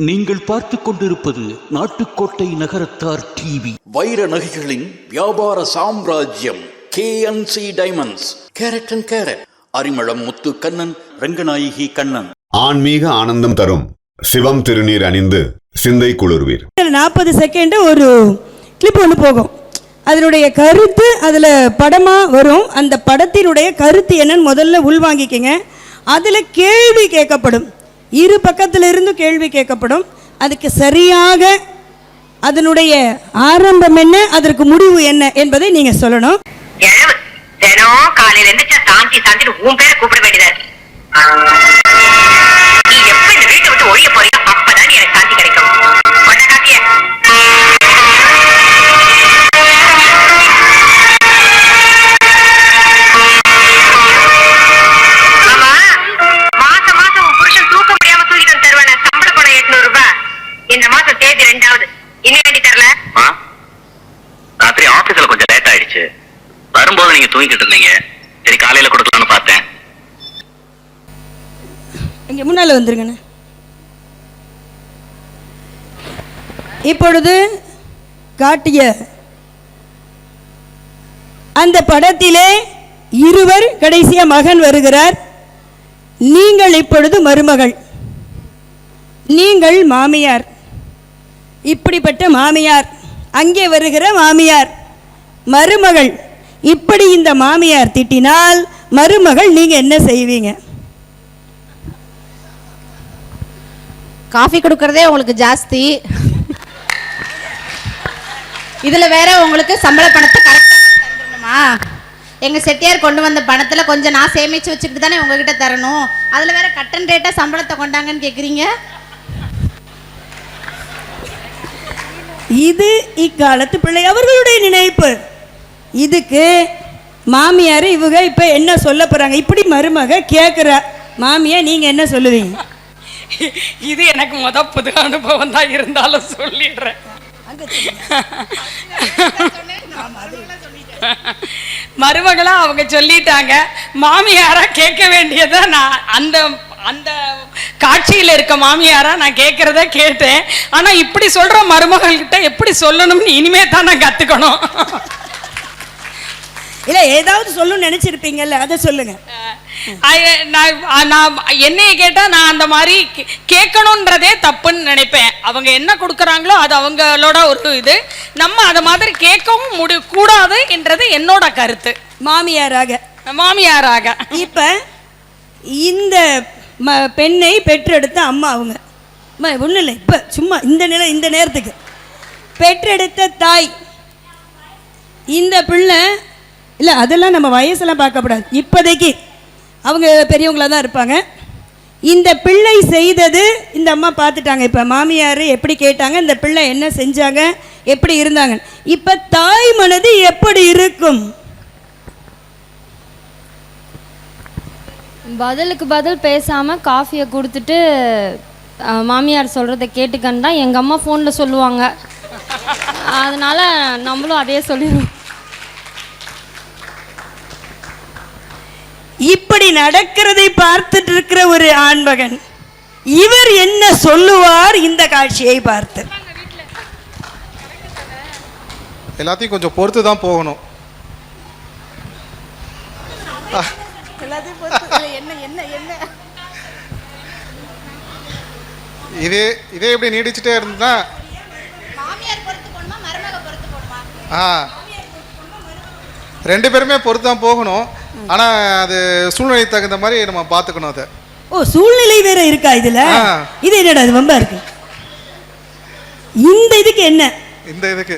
நீங்கள் பார்த்துக் கொண்டிருப்பது நாட்டுக்கோட்டை நகரத்தார் டிவி. வைர நகைகளின் வியாபார சாம்ராஜ்யம் KNC diamonds carat and carat. Arimalam Muthu Kannan Ranganayaki Kannan. ஆன்மீக ஆனந்தம் தரும் சிவம் திருநீர் அணிந்து சிந்தை குளிர்வீர். நாற்பது செகண்ட் ஒரு கிளிப் ஒன்று போகும். அதனுடைய கருத்து அதில் படமாக வரும். அந்த படத்தினுடைய கருத்து என்னன்னு முதல்ல உள்வாங்கிக்கங்க. அதில் கேள்வி கேட்கப்படும். இரு பக்கத்துல இருந்து கேள்வி கேட்கப்படும். அதுக்கு சரியாக அதனுடைய ஆரம்பம் என்ன அதற்கு முடிவு என்ன என்பதை நீங்க சொல்லணும். இழவு தினம் காலையில எந்திரிச்சா தாண்டி தாண்டி உன் பேரை கூப்பிட வேண்டியதா நீ எப்ப இந்த வீட்டை விட்டு ஒழிய போறியோ அப்பதான் எனக்கு சாந்தி கிடைக்கும். வரும்போது நீங்க தூங்கிட்டு இருந்தீங்க. சரி காலையில கொடுக்கலாம்னு பார்த்தேன். இங்க முன்னால வந்துருங்கண்ணே. இப்பொழுது காட்டிய அந்த படத்திலே இருவர் கடைசிய மகன் வருகிறார். நீங்கள் இப்பொழுது மருமகள். நீங்கள் மாமியார். இப்படிப்பட்ட மாமியார். அங்கே வருகிற மாமியார். மருமகள். இப்படி இந்த மாமியார் திட்டினால் மருமகள் நீங்க என்ன செய்வீங்க? காஃபி கொடுக்கறதே உங்களுக்கு ஜாஸ்தி. இதில் வேற உங்களுக்கு சம்பள பணத்தை கரெக்டாக எங்கள் செட்டியார் கொண்டு வந்த பணத்தில் கொஞ்சம் நான் சேமித்து வச்சுக்கிட்டு தானே உங்ககிட்ட தரணும். அதில் வேற கட்டன் ரேட்டாக சம்பளத்தை கொண்டாங்கன்னு கேட்குறீங்க இது இக்காலத்து பிள்ளை அவர்களுடைய நினைப்பு. இதுக்கு மாமியார் இவங்க இப்போ என்ன சொல்ல போகிறாங்க இப்படி மருமக கேட்குற மாமியா நீங்கள் என்ன சொல்லுவீங்க? இது எனக்கு முத புது அனுபவம் தான் இருந்தாலும் சொல்லிடுறேன். மருமகளா அவங்க சொல்லிட்டாங்க. மாமியாரா கேட்க வேண்டியதை நான் அந்த அந்த காட்சியில் இருக்க மாமியாரா நான் கேட்கறத கேட்டேன். ஆனால் இப்படி சொல்கிற மருமகள்கிட்ட எப்படி சொல்லணும்னு இனிமே தான் நான் கற்றுக்கணும் இல்லை ஏதாவது சொல்லணும்னு நினச்சிருப்பீங்கல்ல அதை சொல்லுங்கள் I- நான் நான் என்னைய கேட்டா நான் அந்த மாதிரி கேட்கணுன்றதே தப்புன்னு நினைப்பேன். அவங்க என்ன கொடுக்குறாங்களோ அது அவங்களோட ஒரு இது. நம்ம அதை மாதிரி கேட்கவும் முடி கூடாது என்றது என்னோட கருத்து. மாமியாராக. மாமியாராக. இப்போ இந்த பெண்ணை பெற்றெடுத்த அம்மா அவங்க. ஒன்றும் இல்லை இப்போ சும்மா இந்த நிலை இந்த நேரத்துக்கு. பெற்றெடுத்த தாய். இந்த பிள்ளை இல்லை அதெல்லாம் நம்ம வயசெல்லாம் பார்க்கக்கூடாது. இப்போதைக்கு அவங்க பெரியவங்களாக தான் இருப்பாங்க. இந்த பிள்ளை செய்தது இந்த அம்மா பார்த்துட்டாங்க. இப்போ மாமியார் எப்படி கேட்டாங்க இந்த பிள்ளை என்ன செஞ்சாங்க எப்படி இருந்தாங்க. இப்போ தாய் மனது எப்படி இருக்கும்? பதிலுக்கு பதில் பேசாமல் காஃபியை கொடுத்துட்டு மாமியார் சொல்கிறத கேட்டுக்கண்டா எங்கள் அம்மா ஃபோனில் சொல்லுவாங்க. அதனால் நம்மளும் அதே சொல்லிடுவோம். இப்படி நடக்கிறதை பார்த்துட்டு இருக்கிற ஒரு ஆண்மகன் இவர் என்ன சொல்லுவார்? இந்த காட்சியை பார்த்து. எல்லாத்தையும் கொஞ்சம் பொறுத்து தான் போகணும் இதே இதே எப்படி நீடிச்சுட்டே இருந்தா ஆ. ரெண்டு பேருமே பொறுத்து தான் போகணும். ஆனால் அது சூழ்நிலைக்கு தகுந்த மாதிரி நம்ம பார்த்துக்கணும் அதை. ஓ சூழ்நிலை வேற இருக்கா இதுல. இது என்னடா இது வம்பா இருக்கு? இந்த இதுக்கு என்ன? இந்த இதுக்கு.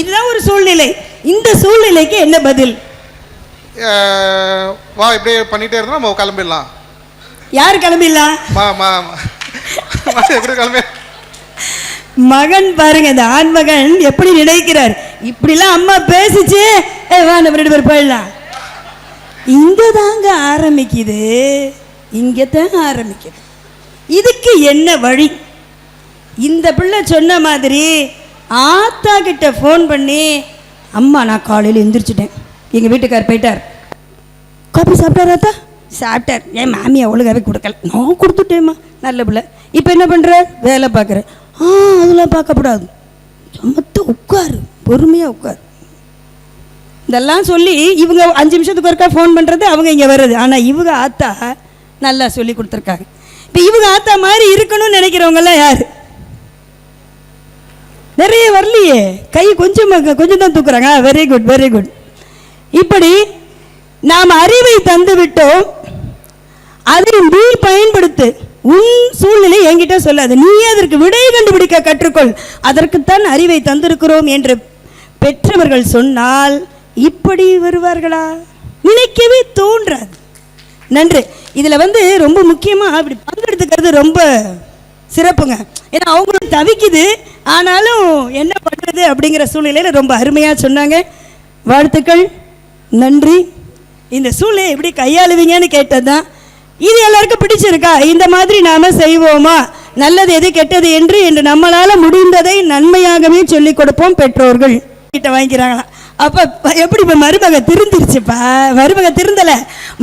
இதுதான் ஒரு சூழ்நிலை. இந்த சூழ்நிலைக்கு என்ன பதில்? வா இப்படியே பண்ணிகிட்டே இருந்தால் நம்ம கிளம்பிடலாம். யார் கிளம்பிடலாம் மா மா. எப்படி கிளம்பி? மகன் பாருங்க இந்த ஆண்மகன் எப்படி நினைக்கிறார்? இப்படிலாம் அம்மா பேசிச்சு. ஏ வா நம்ம ரெண்டு பேர் போயிடலாம். இங்க தாங்க ஆரம்பிக்குது. இங்கே தான் ஆரம்பிக்குது. இதுக்கு என்ன வழி? இந்த பிள்ளை சொன்ன மாதிரி ஆத்தா கிட்ட ஃபோன் பண்ணி அம்மா நான் காலையில் எந்திரிச்சிட்டேன். எங்கள் வீட்டுக்கார் போயிட்டார். காப்பி சாப்பிட்டார் ஆத்தா சாப்பிட்டார். ஏன் மாமி அவளுக்காகவே கொடுக்கல. நான் கொடுத்துட்டேம்மா நல்ல பிள்ளை. இப்போ என்ன பண்ணுற வேலை பார்க்குற ஆ அதெல்லாம் பார்க்கக்கூடாது. சமத்த உட்காரு. பொறுமையாக உட்காரு. இதெல்லாம் சொல்லி இவங்க அஞ்சு நிமிஷத்துக்கு ஒருக்கா ஃபோன் பண்ணுறது அவங்க இங்கே வர்றது. ஆனால் இவங்க ஆத்தா நல்லா சொல்லி கொடுத்துருக்காங்க. இப்போ இவங்க ஆத்தா மாதிரி இருக்கணும்னு நினைக்கிறவங்கெல்லாம் யார்? நிறைய வரலையே. கை கொஞ்சம் கொஞ்சம் தான் தூக்குறாங்க. வெரி குட் வெரி குட் இப்படி நாம் அறிவை தந்து விட்டோம். அதை நீ பயன்படுத்து. உன் சூழ்நிலை என்கிட்ட சொல்லாது. நீ அதற்கு விடை கண்டுபிடிக்க கற்றுக்கொள். அதற்குத்தான் அறிவை தந்திருக்கிறோம் என்று பெற்றவர்கள் சொன்னால் இப்படி வருவார்களா? நினைக்கவே தோன்றாது. நன்று. இதில் வந்து ரொம்ப முக்கியமாக அப்படி பங்கெடுத்துக்கிறது ரொம்ப சிறப்புங்க. ஏன்னா அவங்களும் தவிக்குது. ஆனாலும் என்ன பண்ணுறது அப்படிங்கிற சூழ்நிலையில் ரொம்ப அருமையாக சொன்னாங்க. வாழ்த்துக்கள். நன்றி. இந்த சூழ்நிலை எப்படி கையாளுவீங்கன்னு கேட்டது தான் இது எல்லாருக்கும் பிடிச்சிருக்கா? இந்த மாதிரி நாம் செய்வோமா? நல்லது எது கெட்டது என்று என்று நம்மளால் முடிந்ததை நன்மையாகவே சொல்லிக் கொடுப்போம் பெற்றோர்கள். கிட்ட வாங்கிக்கிறாங்களாம். அப்ப எப்படி இப்ப மருமக திருந்திருச்சுப்பா? மருமக திருந்தல.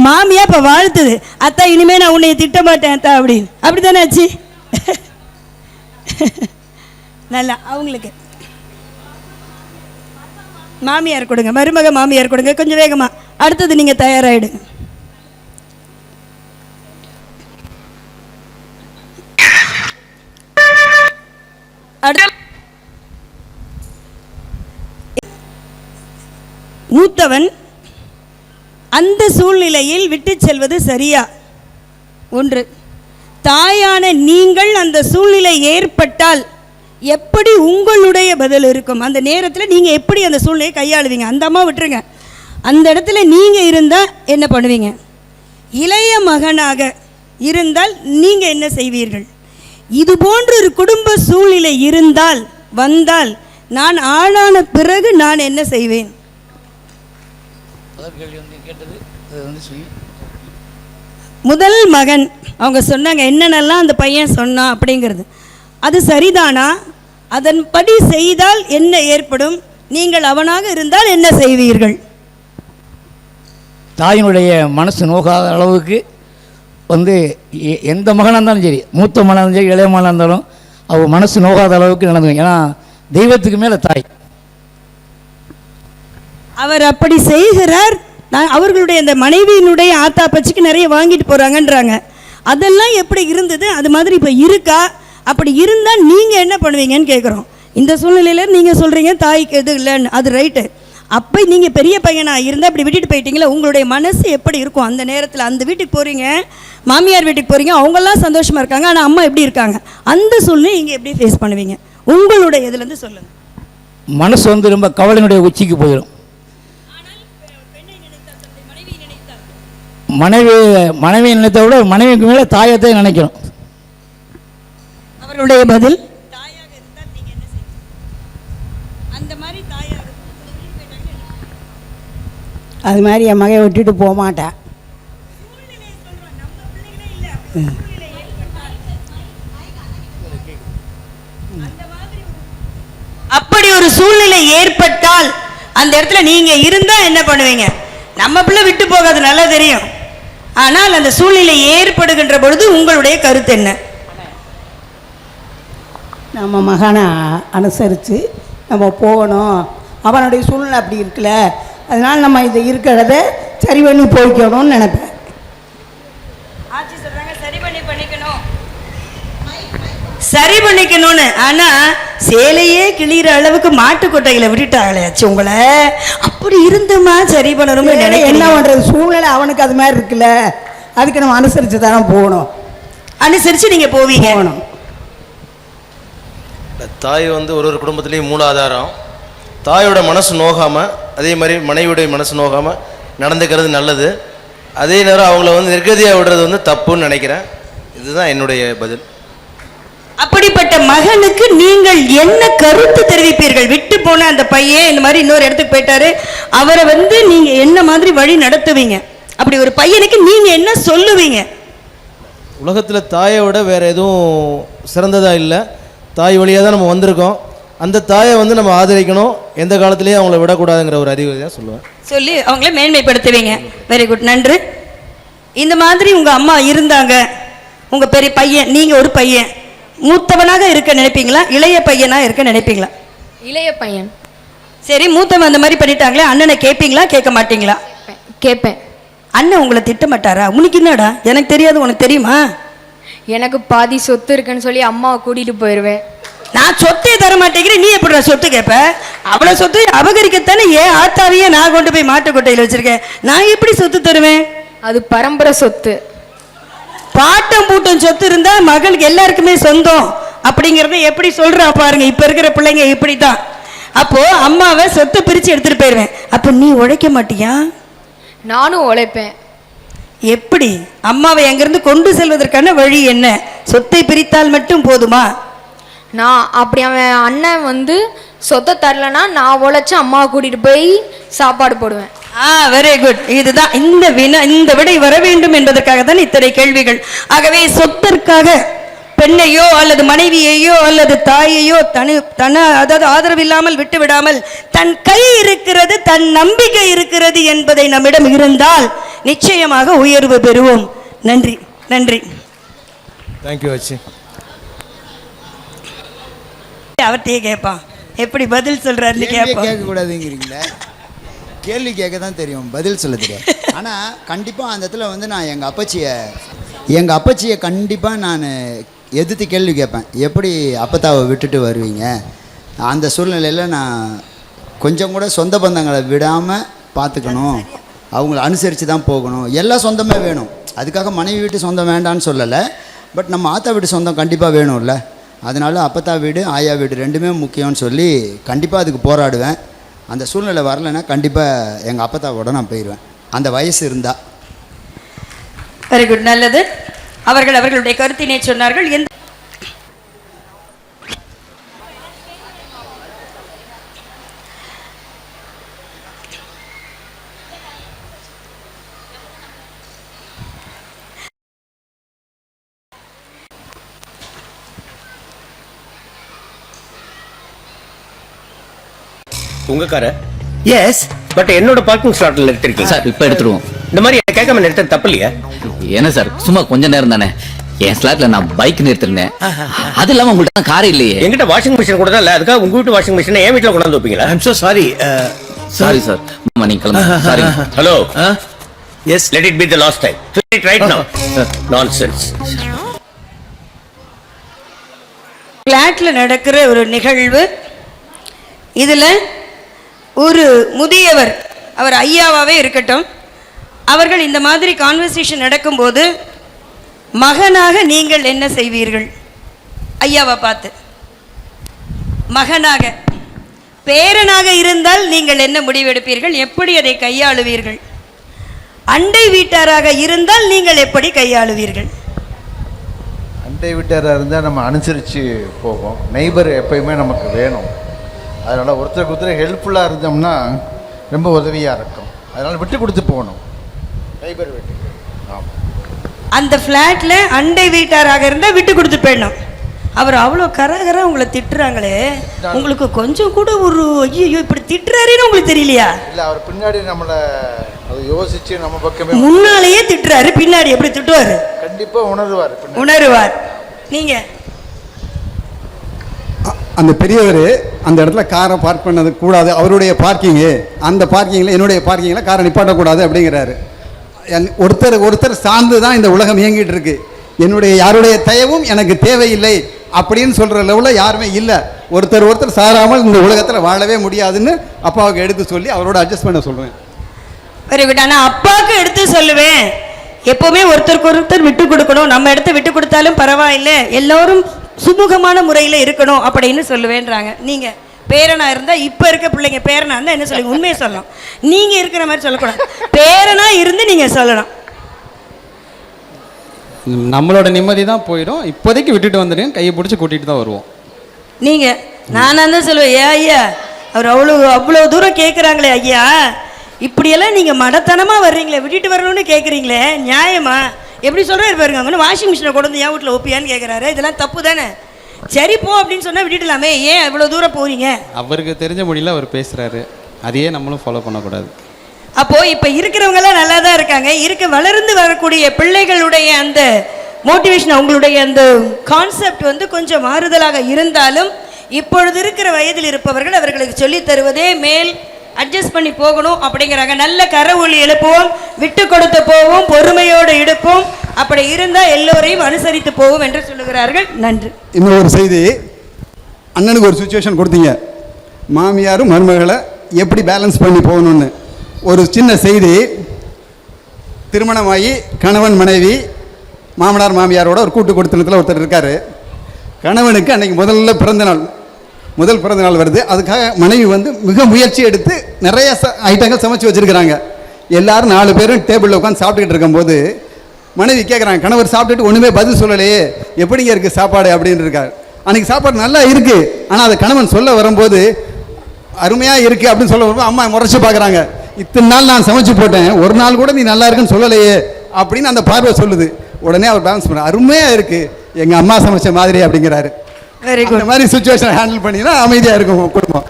மாமியா இப்ப வாழ்த்துது. அத்தா இனிமே நான் உன்னை திட்ட மாட்டேன் அத்தா அப்படின்னு. அப்படித்தானே ஆச்சு? நல்லா அவங்களுக்கு. மாமியார் கொடுங்க. மருமக மாமியார் கொடுங்க. கொஞ்சம் வேகமா. அடுத்தது நீங்க தயாராயிடுங்க. மூத்தவன் அந்த சூழ்நிலையில் விட்டு செல்வது சரியா? ஒன்று. தாயான நீங்கள் அந்த சூழ்நிலை ஏற்பட்டால் எப்படி உங்களுடைய பதில் இருக்கும்? அந்த நேரத்தில் நீங்கள் எப்படி அந்த சூழ்நிலையை கையாளுவீங்க? அந்த அம்மா விட்டுருங்க. அந்த இடத்துல நீங்கள் இருந்தால் என்ன பண்ணுவீங்க? இளைய மகனாக இருந்தால் நீங்கள் என்ன செய்வீர்கள்? இது போன்ற ஒரு குடும்ப சூழ்நிலை இருந்தால் வந்தால் நான் ஆளான பிறகு நான் என்ன செய்வேன்? முதல் மகன் அவங்க சொன்னாங்க என்னென்னலாம் அந்த பையன் சொன்னான்? அப்படிங்கிறது. அது சரிதானா? அதன்படி செய்தால் என்ன ஏற்படும்? நீங்கள் அவனாக இருந்தால் என்ன செய்வீர்கள்? தாயினுடைய மனசு நோகாத அளவுக்கு வந்து எ- எந்த மகனாக இருந்தாலும் சரி மூத்த மகனாக இருந்தாலும் சரி இளைய மகனாக இருந்தாலும் அவள் மனசு நோகாத அளவுக்கு நடந்துக்கும் ஏன்னா தெய்வத்துக்கு மேலே தாய். அவர் அப்படி செய்கிறார். நான் அவர்களுடைய அந்த மனைவியினுடைய ஆத்தா பச்சிக்கு நிறைய வாங்கிட்டு போகிறாங்கன்றாங்க அதெல்லாம் எப்படி இருந்தது? அது மாதிரி இப்போ இருக்கா? அப்படி இருந்தால் நீங்கள் என்ன பண்ணுவீங்கன்னு கேட்குறோம் இந்த சூழ்நிலையில் நீங்கள் சொல்கிறீங்க தாய்க்கு எது இல்லைன்னு. அது ரைட்டு. அப்போ நீங்கள் பெரிய பையனாக இருந்தால் இப்படி விட்டுட்டு போயிட்டீங்களா உங்களுடைய மனசு எப்படி இருக்கும்? அந்த நேரத்தில் அந்த வீட்டுக்கு போகிறீங்க மாமியார் வீட்டுக்கு போகிறீங்க அவங்கெல்லாம் சந்தோஷமாக இருக்காங்க ஆனால் அம்மா எப்படி இருக்காங்க? அந்த சூழ்நிலை நீங்கள் எப்படி ஃபேஸ் பண்ணுவீங்க? உங்களுடைய இதுலேருந்து சொல்லுங்கள் மனசு வந்து ரொம்ப கவலையினுடைய உச்சிக்கு போயிடும் மனைவி மனைவியை நினைத்த விட மனைவிக்கு மேலே தாயத்தை நினைக்கணும். அவர்களுடைய பதில்? அது மாதிரி என் மகன் விட்டுட்டு போக மாட்டேன். அப்படி ஒரு சூழ்நிலை ஏற்பட்டால் அந்த இடத்துல நீங்க இருந்தா என்ன பண்ணுவீங்க? நம்ம பிள்ளை விட்டு போகாது நல்லா தெரியும். ஆனால் அந்த சூழ்நிலை ஏற்படுகின்ற பொழுது உங்களுடைய கருத்து என்ன? நம்ம மகனை அனுசரித்து நம்ம போகணும். அவனுடைய சூழ்நிலை அப்படி இருக்குல்ல. அதனால் நம்ம இது இருக்கிறத சரி பண்ணி போய்க்கணும்னு நினைப்பேன். ஆட்சி சொல்றாங்க சரி பண்ணி பண்ணிக்கணும் சரி பண்ணிக்கணும்னு. ஆனா சேலையே கிளியிற அளவுக்கு மாட்டு கொட்டைகளை விட்டுட்டாங்களே ஆச்சு உங்களை. அப்படி இருந்துமா சரி பண்ணணும்னு என்ன பண்ணுறது சூழ்நிலை அவனுக்கு அது மாதிரி இருக்குல்ல. அதுக்கு நம்ம அனுசரித்து தானே போகணும். அனுசரிச்சு நீங்க போவீங்க. போகணும். தாய் வந்து ஒரு ஒரு குடும்பத்துலேயும் மூல ஆதாரம் தாயோட மனசு நோகாமல் அதே மாதிரி மனைவியுடைய மனசு நோகாமல் நடந்துக்கிறது நல்லது. அதே நேரம் அவங்கள வந்து நிர்கதியாக விடுறது வந்து தப்புன்னு நினைக்கிறேன். இதுதான் என்னுடைய பதில். அப்படிப்பட்ட மகனுக்கு நீங்கள் என்ன கருத்து தெரிவிப்பீர்கள்? விட்டு போன அந்த பையன் இந்த மாதிரி இன்னொரு இடத்துக்கு போயிட்டாரு. அவரை வந்து நீங்க என்ன மாதிரி வழி நடத்துவீங்க? அப்படி ஒரு பையனுக்கு நீங்க என்ன சொல்லுவீங்க? உலகத்தில் தாயை விட வேறு எதுவும் சிறந்ததாக இல்லை. தாய் வழியாக தான் நம்ம வந்திருக்கோம். அந்த தாயை வந்து நம்ம ஆதரிக்கணும். எந்த காலத்துலேயும் அவங்கள விடக்கூடாதுங்கிற ஒரு அறிவுரை தான் சொல்லுவேன். சொல்லி அவங்கள மேன்மைப்படுத்துவீங்க. வெரி குட் நன்று. இந்த மாதிரி உங்க அம்மா இருந்தாங்க. உங்க பெரிய பையன் நீங்க ஒரு பையன். மூத்தவனாக இருக்க நினைப்பீங்களா? இளைய பையனா இருக்க நினைப்பீங்களா? இளைய பையன். சரி மூத்தவன் அந்த மாதிரி பண்ணிட்டாங்களே அண்ணனை கேட்பீங்களா கேட்க மாட்டீங்களா? கேட்பேன் அண்ணன் உங்களை திட்ட மாட்டாரா உனக்கு என்னடா? எனக்கு தெரியாது உனக்கு தெரியுமா? எனக்கு பாதி சொத்து இருக்குன்னு சொல்லி அம்மாவை கூட்டிட்டு போயிடுவேன் நான் சொத்தே தர மாட்டேங்கிறேன் நீ எப்படி சொத்து கேட்ப அவ்வளவு சொத்து அபகரிக்கத்தானே ஏன் ஆத்தாவையே நான் கொண்டு போய் மாட்டுக்கொட்டையில் வச்சிருக்கேன். நான் எப்படி சொத்து தருவேன்? அது பரம்பரை சொத்து. பாட்டம் பூட்டம் சொத்து இருந்தா மகளுக்கு எல்லாருக்குமே சொந்தம். அப்படிங்கறத எப்படி சொல்றா பாருங்க. இப்ப இருக்கிற பிள்ளைங்க இப்படித்தான். அப்போ அம்மாவை சொத்தை பிரிச்சு எடுத்துட்டு போயிருவேன். அப்ப நீ உழைக்க மாட்டியா? நானும் உழைப்பேன். எப்படி? அம்மாவை அங்கிருந்து கொண்டு செல்வதற்கான வழி என்ன? சொத்தை பிரித்தால் மட்டும் போதுமா? நான் அப்படி அவன் அண்ணன் வந்து சொத்தை தரலனா நான் உழைச்சி அம்மாவை கூட்டிட்டு போய் சாப்பாடு போடுவேன். ஆ வெரி குட் இதுதான் இந்த வினா இந்த விடை வர வேண்டும் என்பதற்காக தான் இத்தனை கேள்விகள். ஆகவே சொத்திற்காக பெண்ணையோ அல்லது மனைவியையோ அல்லது தாயையோ தனி தன அதாவது ஆதரவு இல்லாமல் விட்டு விடாமல் தன் கை இருக்கிறது தன் நம்பிக்கை இருக்கிறது என்பதை நம்மிடம் இருந்தால் நிச்சயமாக உயர்வு பெறுவோம். நன்றி நன்றி. தேங்க்யூ வச்சு அவர்கிட்டயே கேட்பான். எப்படி பதில் சொல்றாருன்னு கேட்பான். கேட்கக்கூடாதுங்கிறீங்களே? கேள்வி கேட்க தான் தெரியும் பதில் சொல்ல தெரியும் ஆனால் கண்டிப்பாக அந்த இடத்துல வந்து நான் எங்கள் அப்பச்சியை எங்கள் அப்பச்சியை கண்டிப்பாக நான் எதிர்த்து கேள்வி கேட்பேன். எப்படி அப்பத்தாவை விட்டுட்டு வருவீங்க? அந்த சூழ்நிலையில் நான் கொஞ்சம் கூட சொந்த பந்தங்களை விடாமல் பார்த்துக்கணும் அவங்கள அனுசரித்து தான் போகணும். எல்லாம் சொந்தமே வேணும். அதுக்காக மனைவி வீட்டு சொந்தம் வேண்டான்னு சொல்லலை. பட் நம்ம ஆத்தா வீட்டு சொந்தம் கண்டிப்பாக வேணும்ல. அதனால அப்பத்தா வீடு ஆயா வீடு ரெண்டுமே முக்கியம்னு சொல்லி கண்டிப்பாக அதுக்கு போராடுவேன். அந்த சூழ்நிலை வரலைன்னா கண்டிப்பாக எங்கள் அப்பத்தாவோட நான் போயிடுவேன் அந்த வயசு இருந்தால் வெரி குட் நல்லது. அவர்கள் அவர்களுடைய கருத்தினை சொன்னார்கள். எந்த உங்க கார எஸ் பட் என்னோட பார்க்கிங் ஸ்லாட்ல நிறுத்திருக்கீங்க. சார் இப்போ எடுத்துருவோம். இந்த மாதிரி என்னை கேட்காம நிறுத்த தப்பு இல்லையா என்ன சார் சும்மா கொஞ்ச நேரம் தானே? என் ஸ்லாட்ல நான் பைக் நிறுத்திருந்தேன். அது இல்லாம உங்கள்ட்ட கார் இல்லையே. என்கிட்ட வாஷிங் மிஷின் கூட தான் இல்ல. அதுக்காக உங்க வீட்டு வாஷிங் மிஷினை என் வீட்டுல கொண்டாந்து வைப்பீங்களா? ஐம் சாரி சாரி சார் ஆமா நீங்க sorry hello yes let it be the last time it right now nonsense பிளாட்ல நடக்கிற ஒரு நிகழ்வு. இதுல ஒரு முதியவர் அவர் ஐயாவாகவே இருக்கட்டும் அவர்கள் இந்த மாதிரி கான்வர்சேஷன் நடக்கும்போது மகனாக நீங்கள் என்ன செய்வீர்கள்? ஐயாவை பார்த்து. மகனாக. பேரனாக இருந்தால் நீங்கள் என்ன முடிவெடுப்பீர்கள்? எப்படி அதை கையாளுவீர்கள்? அண்டை வீட்டாராக இருந்தால் நீங்கள் எப்படி கையாளுவீர்கள்? அண்டை வீட்டாராக இருந்தால் நம்ம அனுசரித்து போவோம். நெய்பர் எப்பயுமே நமக்கு வேணும். அதனால் ஒருத்தருக்கு ஒருத்தர் ஹெல்ப்ஃபுல்லாக இருந்தோம்னா ரொம்ப உதவியாக இருக்கும். அதனால் விட்டு கொடுத்து போகணும். நெய்பர் வீட்டுக்கு ஆமாம் அந்த ஃப்ளாட்ல அண்டை வீட்டாராக இருந்தால் விட்டு கொடுத்து போயிடணும். அவர் அவ்வளோ கரகரா உங்களை திட்டுறாங்களே. உங்களுக்கு கொஞ்சம் கூட ஒரு ஐயோ இப்படி திட்டுறாருன்னு உங்களுக்கு தெரியலையா? இல்லை அவர் பின்னாடி நம்மளை அதை யோசித்து நம்ம பக்கமே முன்னாலேயே திட்டுறாரு பின்னாடி எப்படி திட்டுவாரு? கண்டிப்பாக உணருவார் உணருவார். நீங்க அந்த பெரியவர் அந்த இடத்துல காரை பார்க் பண்ணது கூடாது. அவருடைய பார்க்கிங்கு அந்த பார்க்கிங்கில் என்னுடைய பார்க்கிங்கில் காரை நிப்பாட்டக்கூடாது அப்படிங்கிறாரு. என்- ஒருத்தர் ஒருத்தர் சார்ந்து தான் இந்த உலகம் இயங்கிட்டு இருக்கு என்னுடைய யாருடைய தயவும் எனக்கு தேவையில்லை அப்படின்னு சொல்கிற லெவலில் யாருமே இல்லை. ஒருத்தர் ஒருத்தர் சாராமல் இந்த உலகத்தில் வாழவே முடியாதுன்னு அப்பாவுக்கு எடுத்து சொல்லி அவரோட அட்ஜஸ்ட் பண்ண சொல்லுவேன் வெரி குட் ஆனால் அப்பாவுக்கு எடுத்து சொல்லுவேன். எப்போவுமே ஒருத்தருக்கு ஒருத்தர் விட்டு கொடுக்கணும். நம்ம இடத்த விட்டு கொடுத்தாலும் பரவாயில்லை. எல்லோரும் சுமூகமான முறையில் இருக்கணும் அப்படின்னு சொல்லுவேன்றாங்க. நீங்கள் பேரனா இருந்தால் இப்போ இருக்க பிள்ளைங்க பேரனா இருந்தால் என்ன சொல்லுங்க உண்மையை சொல்லணும். நீங்கள் இருக்கிற மாதிரி சொல்லக்கூடாது. பேரனா இருந்து நீங்கள் சொல்லணும். நம்மளோட நிம்மதி தான் போயிடும். இப்போதைக்கு விட்டுட்டு வந்துடுங்க. கையை பிடிச்சி கூட்டிகிட்டு தான் வருவோம். நீங்கள் நானாக தான் சொல்லுவேன் ஏன் ஐயா அவர் அவ்வளோ அவ்வளோ தூரம் கேட்குறாங்களே ஐயா. இப்படியெல்லாம் நீங்கள் மடத்தனமாக வர்றீங்களே விட்டுட்டு வரணும்னு கேட்குறீங்களே நியாயமா? எப்படி சொல்கிறாரு பாருங்க அவங்க வாஷிங் மிஷினை கொண்டு வந்து என் வீட்டில் ஒப்பியான்னு கேட்குறாரு இதெல்லாம் தப்பு தானே? சரி போ அப்படின்னு சொன்னால் விட்டுடலாமே. ஏன் இவ்வளோ தூரம் போறீங்க? அவருக்கு தெரிஞ்ச மொழியில் அவர் பேசுகிறாரு அதையே நம்மளும் ஃபாலோ பண்ணக்கூடாது. அப்போ இப்ப இருக்கிறவங்க எல்லாம் நல்லா தான் இருக்காங்க. இருக்க வளர்ந்து வரக்கூடிய பிள்ளைகளுடைய அந்த மோட்டிவேஷன் அவங்களுடைய அந்த கான்செப்ட் வந்து கொஞ்சம் மாறுதலாக இருந்தாலும் இப்பொழுது இருக்கிற வயதில் இருப்பவர்கள் அவர்களுக்கு சொல்லித் தருவதே மேல் அட்ஜஸ்ட் பண்ணி போகணும் அப்படிங்கிறாங்க. நல்ல கரவொலி எழுப்புவோம் விட்டு கொடுத்து போவோம் பொறுமையோடு எடுப்போம் அப்படி இருந்தால் எல்லோரையும் அனுசரித்து போவோம் என்று சொல்லுகிறார்கள். நன்றி. இன்னும் ஒரு செய்தி. அண்ணனுக்கு ஒரு சுச்சுவேஷன் கொடுத்தீங்க. மாமியாரும் மருமகளை எப்படி பேலன்ஸ் பண்ணி போகணும்னு. ஒரு சின்ன செய்தி. திருமணமாகி கணவன் மனைவி மாமனார் மாமியாரோட ஒரு கூட்டு கொடுத்தனத்தில் ஒருத்தர் இருக்கார். கணவனுக்கு அன்னைக்கு முதல்ல பிறந்த நாள். முதல் பிறந்த நாள் வருது. அதுக்காக மனைவி வந்து மிக முயற்சி எடுத்து நிறைய ச ஐட்டங்கள் சமைச்சு வச்சுருக்கிறாங்க. எல்லாரும் நாலு பேரும் டேபிளில் உட்காந்து சாப்பிட்டுக்கிட்டு இருக்கும்போது மனைவி கேட்குறாங்க கணவர் சாப்பிட்டுட்டு ஒன்றுமே பதில் சொல்லலையே. எப்படிங்க இருக்குது சாப்பாடு? அப்படின்னு இருக்கார். அன்றைக்கி சாப்பாடு நல்லா இருக்குது ஆனால் அதை கணவன் சொல்ல வரும்போது அருமையாக இருக்குது அப்படின்னு சொல்ல வரும்போது அம்மா முறைச்சி பார்க்குறாங்க. இத்தனை நாள் நான் சமைச்சு போட்டேன். ஒரு நாள் கூட நீ நல்லா இருக்குன்னு சொல்லலையே. அப்படின்னு அந்த பார்வை சொல்லுது. உடனே அவர் பேலன்ஸ் பண்ண அருமையாக இருக்குது எங்கள் அம்மா சமைச்ச மாதிரி அப்படிங்கிறாரு. வெரி இந்த மாதிரி சுச்சுவேஷன் ஹேண்டில் பண்ணினா அமைதியாக இருக்கும் குடும்பம்.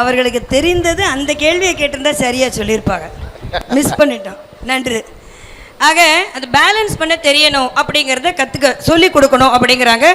அவர்களுக்கு தெரிந்தது அந்த கேள்வியை கேட்டிருந்தா சரியா சொல்லியிருப்பாங்க. மிஸ் பண்ணிட்டோம். நன்றி. ஆக அது பேலன்ஸ் பண்ண தெரியணும் அப்படிங்கிறத கற்றுக்க சொல்லி கொடுக்கணும் அப்படிங்கிறாங்க.